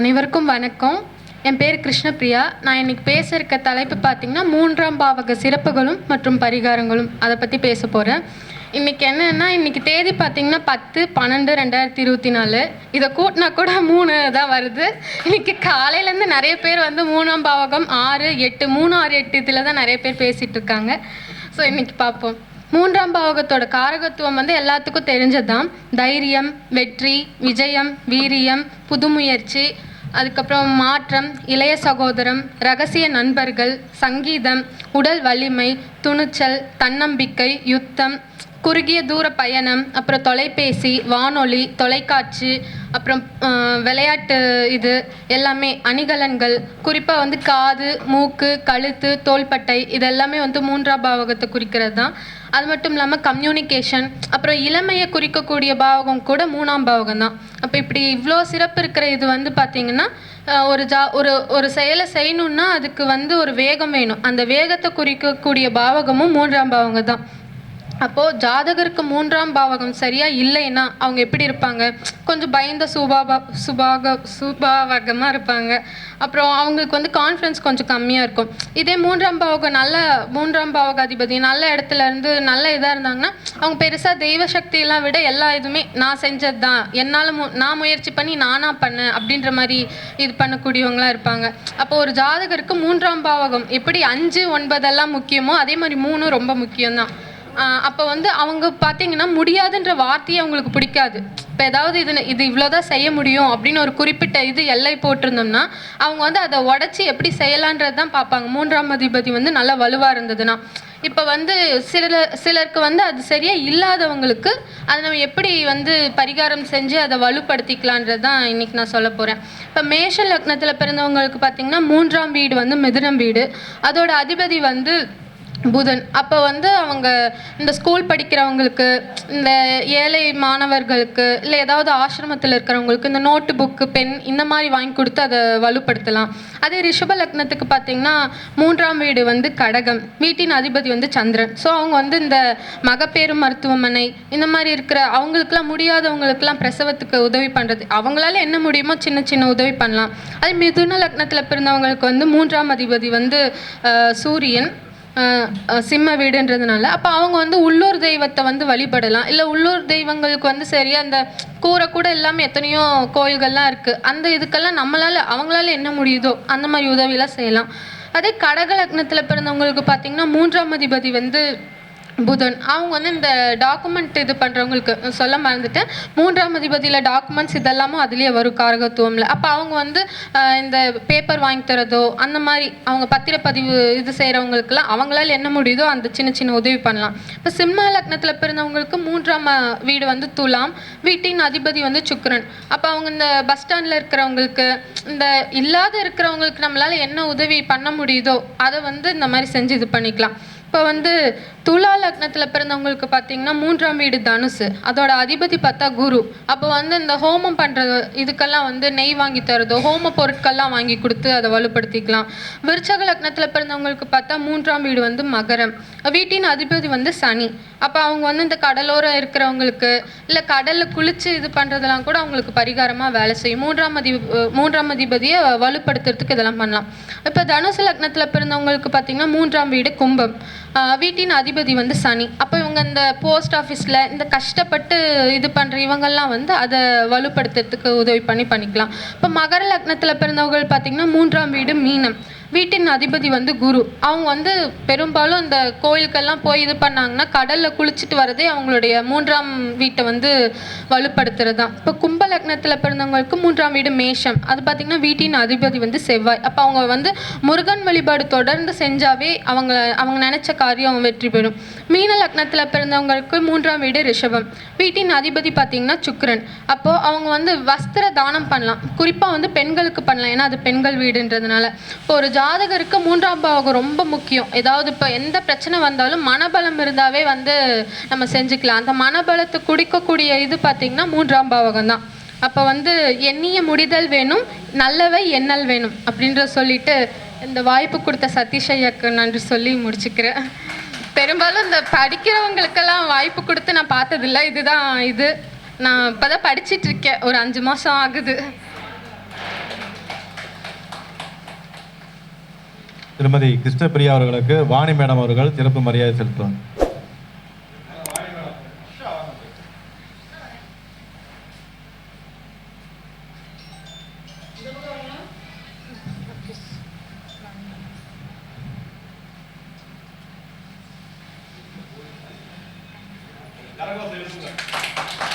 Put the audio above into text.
அனைவருக்கும் வணக்கம். என் பேர் கிருஷ்ணபிரியா நான் இன்னைக்கு பேச இருக்க தலைப்பு பார்த்திங்கன்னா மூன்றாம் பாவக சிறப்புகளும் மற்றும் பரிகாரங்களும். அதை பற்றி பேச போகிறேன் இன்றைக்கி என்னென்னா இன்றைக்கி தேதி பார்த்தீங்கன்னா பத்து பன்னெண்டு ரெண்டாயிரத்தி இருபத்தி நாலு. இதை கூட்டினா கூட மூணு தான் வருது. இன்னைக்கு காலையிலேருந்து நிறைய பேர் வந்து மூணாம் பாவகம் ஆறு எட்டு மூணு ஆறு எட்டு இதில் தான் நிறைய பேர் பேசிகிட்டு இருக்காங்க. ஸோ இன்றைக்கி பார்ப்போம் மூன்றாம் பாவகத்தோட காரகத்துவம் வந்து எல்லாத்துக்கும் தெரிஞ்சதுதான். தைரியம் வெற்றி விஜயம் வீரியம் புதுமுயற்சி அதுக்கப்புறம் மாற்றம் இளைய சகோதரம் ரகசிய நண்பர்கள் சங்கீதம் உடல் வலிமை துணிச்சல் தன்னம்பிக்கை யுத்தம் குறுகிய தூர பயணம் அப்புறம் தொலைபேசி வானொலி தொலைக்காட்சி அப்புறம் விளையாட்டு இது எல்லாமே அணிகலன்கள் குறிப்பாக வந்து காது மூக்கு கழுத்து தோள்பட்டை இது எல்லாமே வந்து மூன்றாம் பாவகத்தை குறிக்கிறது தான். அது மட்டும் இல்லாமல் கம்யூனிகேஷன் அப்புறம் இளமையை குறிக்கக்கூடிய பாவகம் கூட மூணாம் பாவகம் தான். அப்போ இப்படி இவ்வளோ சிறப்பு இருக்கிற இது வந்து பார்த்தீங்கன்னா ஒரு ஜா ஒரு ஒரு செயலை செய்யணுன்னா அதுக்கு வந்து ஒரு வேகம் வேணும். அந்த வேகத்தை குறிக்கக்கூடிய பாவகமும் மூன்றாம் பாவகம் தான். அப்போது ஜாதகருக்கு மூன்றாம் பாவகம் சரியாக இல்லைன்னா அவங்க எப்படி இருப்பாங்க? கொஞ்சம் பயந்த சுபாபா சுபாக சுபாவகமாக இருப்பாங்க. அப்புறம் அவங்களுக்கு வந்து கான்ஃபிடன்ஸ் கொஞ்சம் கம்மியாக இருக்கும். இதே மூன்றாம் பாவகம் நல்ல மூன்றாம் பாவக அதிபதி நல்ல இடத்துல இருந்து நல்ல இதாக இருந்தாங்கன்னா அவங்க பெருசாக தெய்வ சக்தியெல்லாம் விட எல்லா இதுவுமே நான் செஞ்சது தான் என்னால் மு நான் முயற்சி பண்ணி நானாக பண்ணேன் அப்படின்ற மாதிரி இது பண்ணக்கூடியவங்களாம் இருப்பாங்க. அப்போ ஒரு ஜாதகருக்கு மூன்றாம் பாவகம் எப்படி அஞ்சு ஒன்பதெல்லாம் முக்கியமோ அதே மாதிரி மூணும் ரொம்ப முக்கியம்தான். அப்போ வந்து அவங்க பார்த்தீங்கன்னா முடியாதுன்ற வார்த்தையை அவங்களுக்கு பிடிக்காது. இப்போ ஏதாவது இது இது இவ்வளோதான் செய்ய முடியும் அப்படின்னு ஒரு குறிப்பிட்ட இது எல்லை போட்டிருந்தோம்னா அவங்க வந்து அதை உடச்சி எப்படி செய்யலான்றது தான் பார்ப்பாங்க. மூன்றாம் அதிபதி வந்து நல்லா வலுவாக இருந்ததுன்னா. இப்போ வந்து சில சிலருக்கு வந்து அது சரியாக இல்லாதவங்களுக்கு அதை நம்ம எப்படி வந்து பரிகாரம் செஞ்சு அதை வலுப்படுத்திக்கலான்றது தான் இன்னைக்கு நான் சொல்ல போகிறேன் இப்போ மேஷ லக்னத்தில் பிறந்தவங்களுக்கு பார்த்தீங்கன்னா மூன்றாம் வீடு வந்து மிதுனம் வீடு. அதோட அதிபதி வந்து புதன். அப்போ வந்து அவங்க இந்த ஸ்கூல் படிக்கிறவங்களுக்கு இந்த ஏழை மாணவர்களுக்கு இல்லை ஏதாவது ஆசிரமத்தில் இருக்கிறவங்களுக்கு இந்த நோட்டு புக்கு பென் இந்த மாதிரி வாங்கி கொடுத்து அதை வலுப்படுத்தலாம். அதே ரிஷப லக்னத்துக்கு பார்த்தீங்கன்னா மூன்றாம் வீடு வந்து கடகம் வீட்டின் அதிபதி வந்து சந்திரன். ஸோ அவங்க வந்து இந்த மகப்பேறு மருத்துவமனை இந்த மாதிரி இருக்கிற அவங்களுக்குலாம் முடியாதவங்களுக்குலாம் பிரசவத்துக்கு உதவி பண்ணுறது அவங்களால என்ன முடியுமோ சின்ன சின்ன உதவி பண்ணலாம். அதே மிதுன லக்னத்தில் பிறந்தவங்களுக்கு வந்து மூன்றாம் அதிபதி வந்து சூரியன். சிம்ம வீடுன்றதுனால. அப்போ அவங்க வந்து உள்ளூர் தெய்வத்தை வந்து வழிபடலாம். இல்லை உள்ளூர் தெய்வங்களுக்கு வந்து சரியா அந்த கூரை கூட இல்லாமல் எத்தனையோ கோயில்கள்லாம் இருக்குது அந்த இதுக்கெல்லாம் நம்மளால் அவங்களால என்ன முடியுதோ அந்த மாதிரி உதவியெல்லாம் செய்யலாம். அதே கடக லக்னத்தில் பிறந்தவங்களுக்கு பார்த்தீங்கன்னா மூன்றாம் அதிபதி வந்து புதன் அவங்க வந்து இந்த டாக்குமெண்ட் இது பண்ணுறவங்களுக்கு சொல்ல மறந்துட்டேன். மூன்றாம் அதிபதியில் டாக்குமெண்ட்ஸ் இதெல்லாமும் அதுலேயே வரும் காரகத்துவம்ல. அப்போ அவங்க வந்து இந்த பேப்பர் வாங்கி தரதோ அந்த மாதிரி அவங்க பத்திரப்பதிவு இது செய்கிறவங்களுக்குலாம் அவங்களால என்ன முடியுதோ அந்த சின்ன சின்ன உதவி பண்ணலாம். இப்போ சிம்ம லக்னத்தில் பிறந்தவங்களுக்கு மூன்றாம் வீடு வந்து துலாம் வீட்டின் அதிபதி வந்து சுக்ரன் அப்போ அவங்க இந்த பஸ் ஸ்டாண்டில் இருக்கிறவங்களுக்கு இந்த இல்லாத இருக்கிறவங்களுக்கு நம்மளால என்ன உதவி பண்ண முடியுதோ அதை வந்து இந்த மாதிரி செஞ்சு இது பண்ணிக்கலாம். இப்போ வந்து துலா லக்னத்தில் பிறந்தவங்களுக்கு பார்த்தீங்கன்னா மூன்றாம் வீடு தனுசு. அதோட அதிபதி பார்த்தா குரு. அப்போ வந்து இந்த ஹோமம் பண்ணுறது இதுக்கெல்லாம் வந்து நெய் வாங்கி தரதோ ஹோம பொருட்கள்லாம் வாங்கி கொடுத்து அதை வலுப்படுத்திக்கலாம். விருச்சக லக்னத்தில் பிறந்தவங்களுக்கு பார்த்தா மூன்றாம் வீடு வந்து மகரம். வீட்டின் அதிபதி வந்து சனி. அப்போ அவங்க வந்து இந்த கடலோரம் இருக்கிறவங்களுக்கு இல்லை கடலில் குளித்து இது பண்ணுறதெல்லாம் கூட அவங்களுக்கு பரிகாரமாக வேலை செய்யும். மூன்றாம் அதி மூன்றாம் அதிபதியை வலுப்படுத்துறதுக்கு இதெல்லாம் பண்ணலாம். இப்போ தனுசு லக்னத்தில் பிறந்தவங்களுக்கு பார்த்தீங்கன்னா மூன்றாம் வீடு கும்பம். வீட்டின் அதிபதி வந்து சனி. அப்போ இவங்க இந்த போஸ்ட் ஆஃபீஸில் இந்த கஷ்டப்பட்டு இது பண்ணுற இவங்கெல்லாம் வந்து அதை வலுப்படுத்துறதுக்கு உதவி பண்ணி பண்ணிக்கலாம். இப்போ மகர லக்னத்தில் பிறந்தவர்கள் பார்த்தீங்கன்னா மூன்றாம் வீடு மீனம். வீட்டின் அதிபதி வந்து குரு. அவங்க வந்து பெரும்பாலும் இந்த கோயிலுக்கெல்லாம் போய் இது பண்ணாங்கன்னா கடலில் குளிச்சுட்டு வரதே அவங்களுடைய மூன்றாம் வீட்டை வந்து வலுப்படுத்துறது தான் இப்போ கும்ப லக்னத்தில் பிறந்தவங்களுக்கு மூன்றாம் வீடு மேஷம். அது பார்த்திங்கன்னா வீட்டின் அதிபதி வந்து செவ்வாய். அப்போ அவங்க வந்து முருகன் வழிபாடு தொடர்ந்து செஞ்சாவே அவங்க அவங்க நினச்ச காரியம் வெற்றி பெறும். மீன லக்னத்தில் பிறந்தவங்களுக்கு மூன்றாம் வீடு ரிஷபம். வீட்டின் அதிபதி பார்த்திங்கன்னா சுக்கரன். அப்போது அவங்க வந்து வஸ்திர தானம் பண்ணலாம். குறிப்பாக வந்து பெண்களுக்கு பண்ணலாம். ஏன்னா அது பெண்கள் வீடுன்றதுனால. இப்போ ஒரு ஜாதகருக்கு மூன்றாம் பாவகம் ரொம்ப முக்கியம். ஏதாவது இப்போ எந்த பிரச்சனை வந்தாலும் மனபலம் இருந்தாவே வந்து நம்ம செஞ்சுக்கலாம். அந்த மனபலத்தை குடிக்கக்கூடிய இது பார்த்திங்கன்னா மூன்றாம் பாவகம் தான். அப்போ வந்து எண்ணிய முடிதல் வேணும் நல்லவை எண்ணல் வேணும் அப்படின்ற சொல்லிட்டு இந்த வாய்ப்பு கொடுத்த சதீஷ் ஐயாக்கு நன்றி சொல்லி முடிச்சுக்கிறேன். பெரும்பாலும் இந்த படிக்கிறவங்களுக்கெல்லாம் வாய்ப்பு கொடுத்து நான் பார்த்ததில்ல. இதுதான் இது. நான் இப்போ தான் படிச்சிட்ருக்கேன் ஒரு அஞ்சு மாதம் ஆகுது. திருமதி கிருஷ்ணபிரியா அவர்களுக்கு வாணி மேடம் அவர்கள் சிறப்பு மரியாதை செலுத்துவாங்க கரகோஷம் எழுப்புங்க